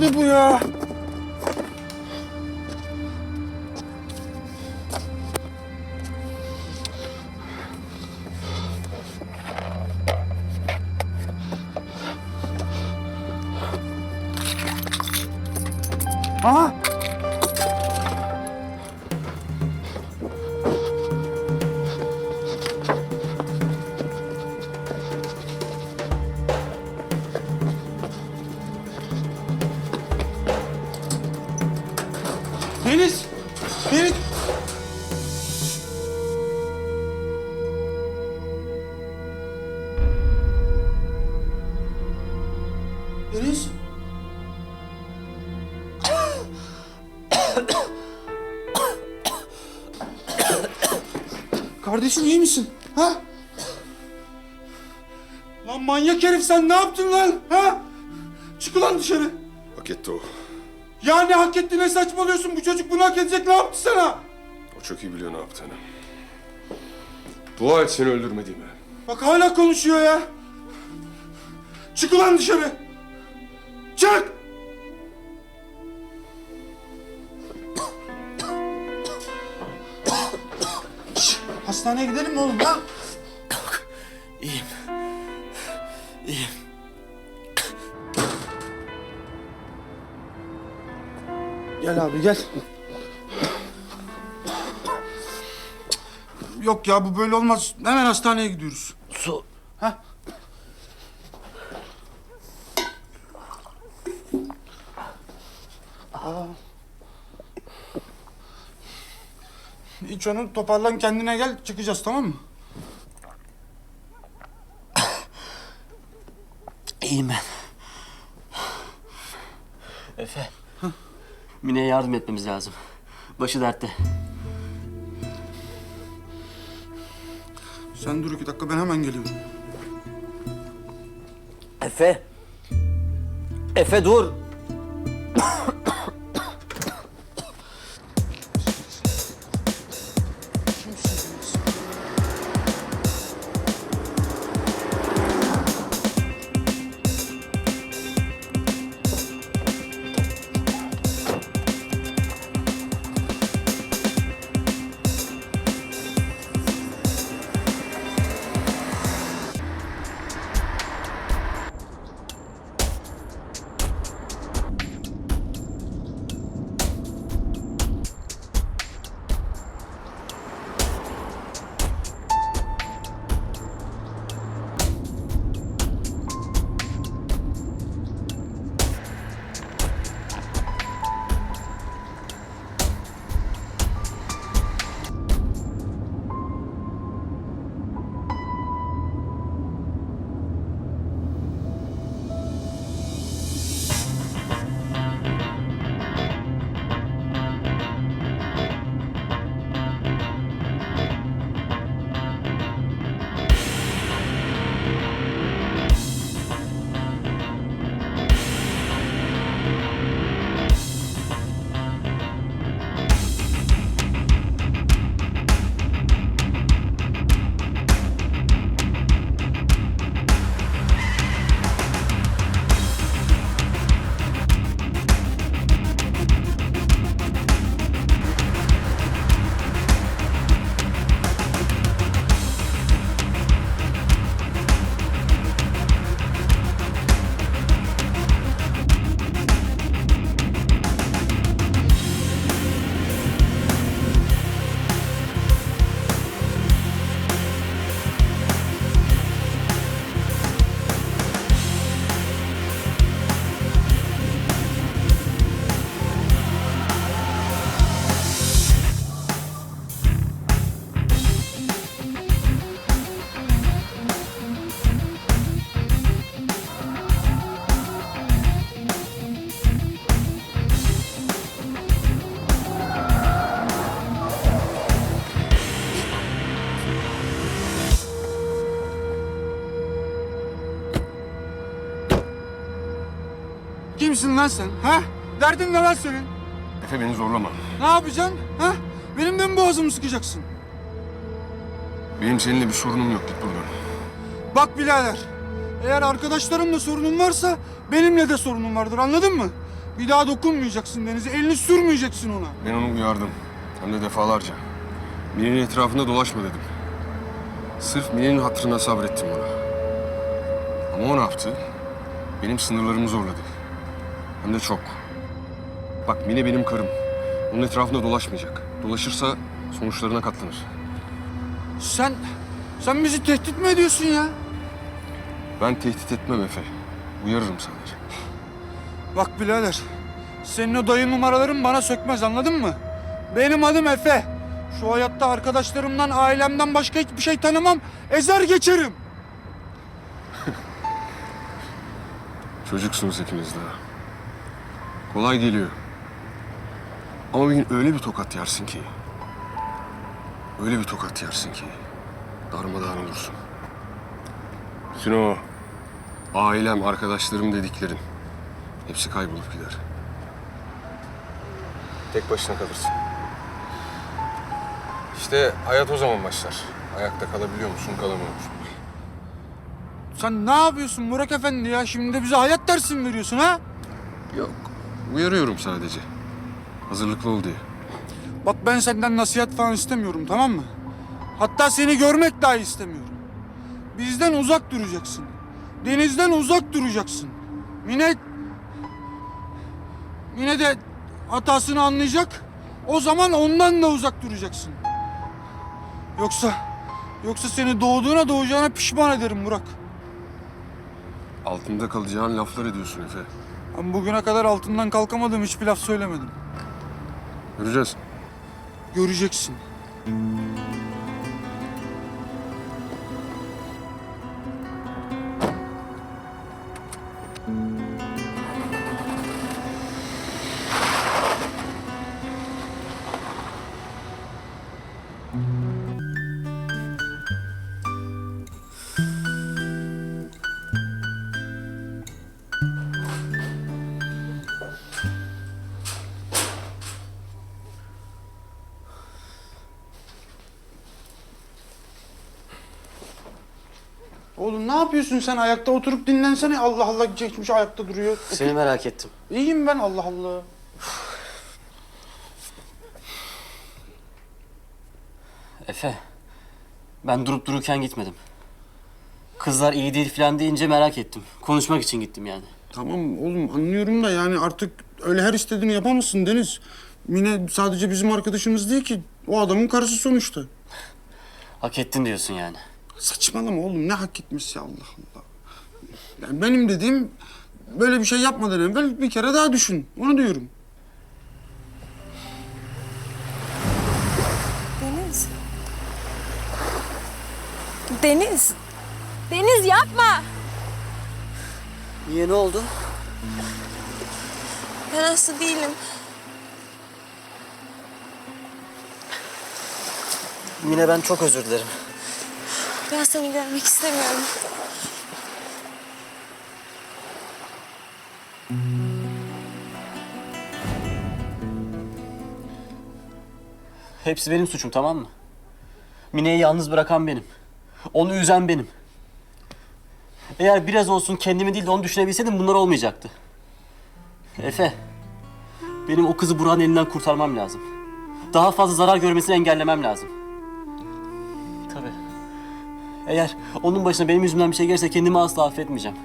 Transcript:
Nerede bu ya? Deniz! Kardeşim iyi misin? Ha? Lan manyak herif sen ne yaptın lan? Ha? Çık ulan dışarı. Hak etti o. Ya ne hak ettiğine saçmalıyorsun? Bu çocuk bunu hak edecek ne yaptı sana? O çok iyi biliyor ne yaptığını. Dua et seni öldürmediğime. Bak hala konuşuyor ya. Çık ulan dışarı. Çık! Hastaneye gidelim mi oğlum ya? İyiyim. İyiyim. Gel abi gel. Yok ya bu böyle olmaz. Hemen hastaneye gidiyoruz. Su. Ha? İç onu toparlan kendine gel çıkacağız tamam mı? İyiyim ben. Efe. Mine'ye yardım etmemiz lazım. Başı dertte. Sen dur iki dakika ben hemen geliyorum. Efe. Efe dur. Kimsin lan sen? Ha? Derdin ne lan senin? Efe beni zorlama. Ne yapacaksın? Ha? Benim de mi boğazımı sıkacaksın? Benim seninle bir sorunum yok. Git buradan. Bak birader. Eğer arkadaşlarımla sorunun varsa benimle de sorunun vardır anladın mı? Bir daha dokunmayacaksın Deniz'e. Elini sürmeyeceksin ona. Ben onu uyardım. Hem de defalarca. Mine'nin etrafında dolaşma dedim. Sırf Mine'nin hatırına sabrettim ona. Ama o ne yaptı? Benim sınırlarımı zorladı. Hem de çok. Bak Mine benim karım. Onun etrafında dolaşmayacak. Dolaşırsa sonuçlarına katlanır. Sen, sen bizi tehdit mi ediyorsun ya? Ben tehdit etmem Efe. Uyarırım sadece. Bak birader, senin o dayı numaraların bana sökmez anladın mı? Benim adım Efe. Şu hayatta arkadaşlarımdan, ailemden başka hiçbir şey tanımam. Ezer geçerim. Çocuksunuz ikiniz daha. Kolay geliyor. Ama bir gün öyle bir tokat yersin ki... Öyle bir tokat yersin ki... Darmadağın olursun. Bütün o... Ailem, arkadaşlarım dediklerin... Hepsi kaybolup gider. Tek başına kalırsın. İşte hayat o zaman başlar. Ayakta kalabiliyor musun, kalamıyor musun? Sen ne yapıyorsun Burak Efendi ya? Şimdi de bize hayat dersi mi veriyorsun ha? Yok. Uyarıyorum sadece. Hazırlıklı ol diye. Bak ben senden nasihat falan istemiyorum tamam mı? Hatta seni görmek dahi istemiyorum. Bizden uzak duracaksın. Denizden uzak duracaksın. Mine... Mine de hatasını anlayacak. O zaman ondan da uzak duracaksın. Yoksa... Yoksa seni doğduğuna doğacağına pişman ederim Burak. Altında kalacağın laflar ediyorsun Efe. Ben bugüne kadar altından kalkamadığım hiçbir laf söylemedim. Göreceğiz. Göreceksin. Ne yapıyorsun sen ayakta oturup dinlensene. Allah Allah geçmiş ayakta duruyor. Seni merak ettim. İyiyim ben Allah Allah. Efe, ben durup dururken gitmedim. Kızlar iyi değil falan deyince merak ettim. Konuşmak için gittim yani. Tamam oğlum anlıyorum da yani artık öyle her istediğini yapamazsın Deniz. Mine sadece bizim arkadaşımız değil ki. O adamın karısı sonuçta. Hak ettin diyorsun yani. Saçmalama oğlum ne hak etmesi Allah Allah. Yani benim dediğim böyle bir şey yapmadan evvel bir kere daha düşün. Onu diyorum. Deniz. Deniz. Deniz yapma. Niye ne oldu? Ben hasta değilim. Mine ben çok özür dilerim. Ben seni görmek istemiyorum. Hepsi benim suçum tamam mı? Mine'yi yalnız bırakan benim. Onu üzen benim. Eğer biraz olsun kendimi değil de onu düşünebilseydim bunlar olmayacaktı. Efe, benim o kızı Burak'ın elinden kurtarmam lazım. Daha fazla zarar görmesini engellemem lazım. Eğer onun başına benim yüzümden bir şey gelirse kendimi asla affetmeyeceğim.